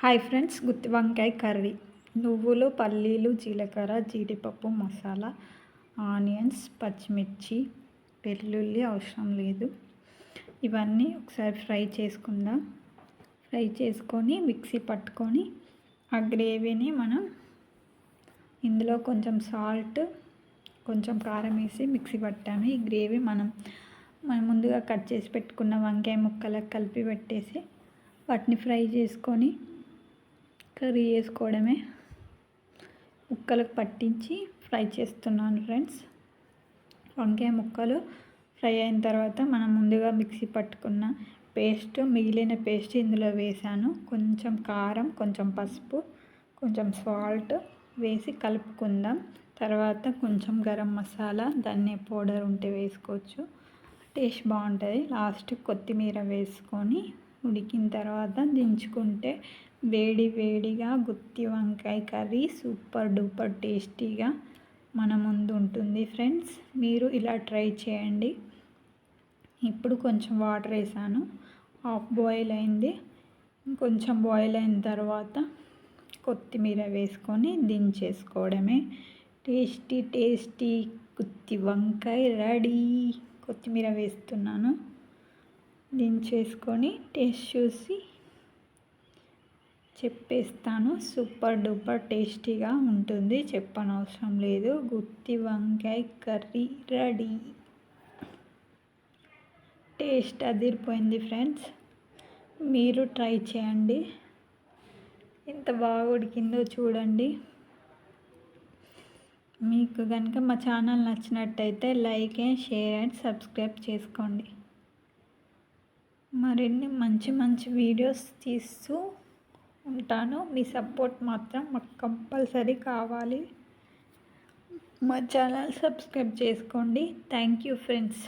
Hi friends గుత్తి వంకాయ curry. నువ్వులు పల్లీలు జీలకర్ర జీడిపప్పు మసాలా ఆనియన్స్ పచ్చిమిర్చి వెల్లుల్లి అవసరం లేదు. ఇవన్నీ ఒకసారి ఫ్రై చేసుకుందాం. ఫ్రై చేసుకొని మిక్సీ పట్టుకొని ఆ గ్రేవీని మనం ఇందులో కొంచెం సాల్ట్ కొంచెం కారం వేసి మిక్సీ పట్టాము. ఈ గ్రేవీ మనం మనం ముందుగా కట్ చేసి పెట్టుకున్న వంకాయ ముక్కలకు కలిపి పెట్టేసి వాటిని ఫ్రై చేసుకొని కర్రీ చేసుకోవడమే ముక్కలకు పట్టించి ఫ్రై చేస్తున్నాను ఫ్రెండ్స్. వంకాయ ముక్కలు ఫ్రై అయిన తర్వాత మనం ముందుగా మిక్సీ పట్టుకున్న పేస్ట్ మిగిలిన పేస్ట్ ఇందులో వేసాను. కొంచెం కారం కొంచెం పసుపు కొంచెం సాల్ట్ వేసి కలుపుకుందాం. తర్వాత కొంచెం గరం మసాలా ధనియా పౌడర్ ఉంటే వేసుకోవచ్చు. టేస్ట్ బాగుంటుంది. లాస్ట్ కొత్తిమీర వేసుకొని ఉడికిన తర్వాత దించుకుంటే వేడి వేడిగా గుత్తి వంకాయ కర్రీ సూపర్ డూపర్ టేస్టీగా మన ముందు ఉంటుంది ఫ్రెండ్స్. మీరు ఇలా ట్రై చేయండి. ఇప్పుడు కొంచెం వాటర్ వేసాను. హాఫ్ బాయిల్ అయింది. కొంచెం బాయిల్ అయిన తర్వాత కొత్తిమీర వేసుకొని దించేసుకోవడమే. టేస్టీ టేస్టీ గుత్తి వంకాయ రెడీ. కొత్తిమీర వేస్తున్నాను. దించేసుకొని టేస్ట్ చూసి చెప్పేస్తాను. సూపర్ డూపర్ టేస్టీగా ఉంటుంది. చెప్పనవసరం లేదు. గుత్తి వంకాయ కర్రీ రెడీ. టేస్ట్ అదిరిపోయింది ఫ్రెండ్స్. మీరు ట్రై చేయండి. ఎంత బాగా ఉడికిందో చూడండి. మీకు కనుక మా ఛానల్ నచ్చినట్టయితే like and share and subscribe చేసుకోండి. మరిన్ని మంచి మంచి వీడియోస్ తీస్తూ ఉంటాను. మీ సపోర్ట్ మాత్రం మాకు కంపల్సరీ కావాలి. మా ఛానల్ సబ్స్క్రైబ్ చేసుకోండి. Thank you friends.